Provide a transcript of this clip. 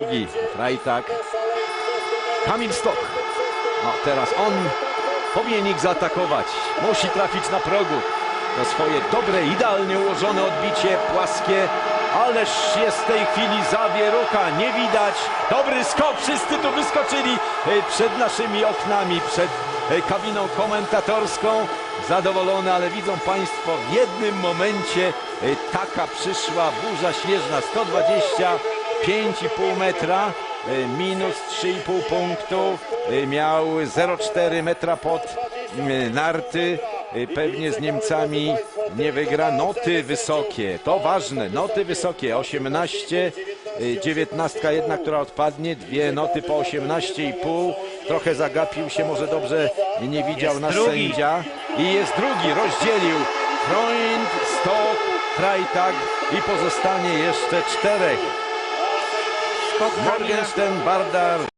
Drugi Freitag. Kamil Stok. No teraz on powinien ich zaatakować. Musi trafić na progu. To swoje dobre, idealnie ułożone odbicie, płaskie. Ależ jest w tej chwili zawierucha, nie widać. Dobry skok, wszyscy tu wyskoczyli e, przed naszymi oknami, przed e, kabiną komentatorską. Zadowolony, ale widzą Państwo w jednym momencie e, taka przyszła burza śnieżna, 120 5,5 metra, y, minus 3,5 punktu, y, miał 0,4 metra pod y, narty, pewnie z Niemcami nie wygra. Noty wysokie, to ważne, noty wysokie, 18, y, 19 jedna, która odpadnie, dwie noty po 18,5, trochę zagapił się, może dobrze nie widział Jest nas drugi. sędzia i jest drugi, rozdzielił Freund, Stok, Freitag i pozostanie jeszcze czterech. Kamila Morgenstern, Bardar,